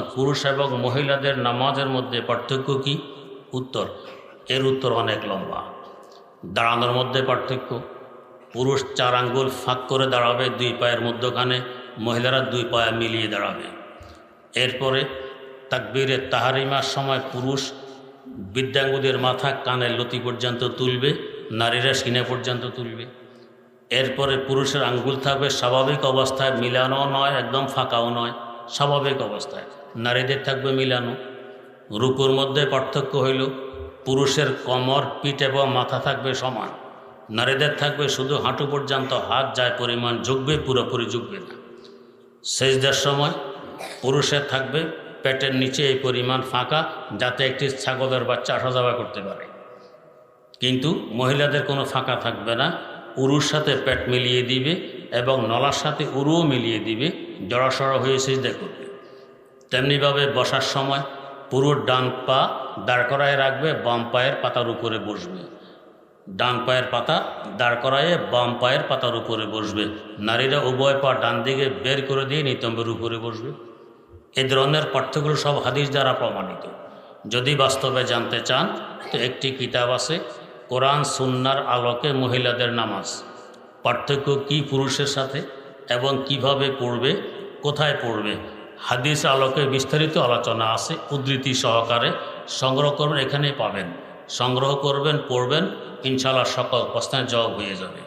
পুরুষ এবং মহিলাদের নামাজের মধ্যে পার্থক্য কি? উত্তর। এর উত্তর অনেক লম্বা। দাঁড়ানোর মধ্যে পার্থক্য। পুরুষ চার আঙ্গুল ফাঁক করে দাঁড়াবে, দুই পায়ের মধ্যখানে। মহিলারা দুই পায়ে মিলিয়ে দাঁড়াবে। এরপরে তাকবীরে তাহারিমার সময় পুরুষ বিদ্যাঙ্গুদের মাথা কানের লতি পর্যন্ত তুলবে, নারীরা সিনে পর্যন্ত তুলবে। এরপরে পুরুষের আঙ্গুল থাকবে স্বাভাবিক অবস্থায়, মিলানো নয়, একদম ফাঁকাও নয়। স্বাভাবিক অবস্থায়। নারীদের থাকবে মিলানো। রূপুর মধ্যে পার্থক্য হইল, পুরুষের কমর, পিঠ এবং মাথা থাকবে সমান। নারীদের থাকবে শুধু হাঁটু পর্যন্ত হাত যায় পরিমাণ ঝুঁকবে পুরোপুরি ঝুঁকবে না। সেজদার সময় পুরুষের থাকবে পেটের নিচে এই পরিমাণ ফাঁকা, যাতে একটি ছাগলের বাচ্চা আসা যাওয়া করতে পারে। কিন্তু মহিলাদের কোনো ফাঁকা থাকবে না। উরুর সাথে পেট মিলিয়ে দিবে এবং নলার সাথে উরুও মিলিয়ে দিবে। জড়াসড়া হয়ে সিজদা করবে। তেমনিভাবে বসার সময় পুরো ডান পা দাঁড় করায় রাখবে, বাম পায়ের পাতার উপরে বসবে। ডান পায়ের পাতা দাঁড় করায়ে বাম পায়ের পাতার উপরে বসবে। নারীরা উভয় পা ডান দিকে বের করে দিয়ে নিতম্বের উপরে বসবে। এ ধরনের পাঠ্যগুলো সব হাদিস দ্বারা প্রমাণিত। যদি বাস্তবে জানতে চান, তো একটি কিতাব আছে কোরআন, সুন্নার আলোকে মহিলাদের নামাজ। পার্থক্য কি পুরুষের সাথে এবং কীভাবে পড়বে, কোথায় পড়বে? হাদিস আলোকে বিস্তারিত আলোচনা আছে, উদ্ধৃতি সহকারে সংগ্রহ করবেন, এখানেই পাবেন। সংগ্রহ করবেন, পড়বেন ইনশাল্লাহ সকল প্রশ্নের জবাব হয়ে যাবে।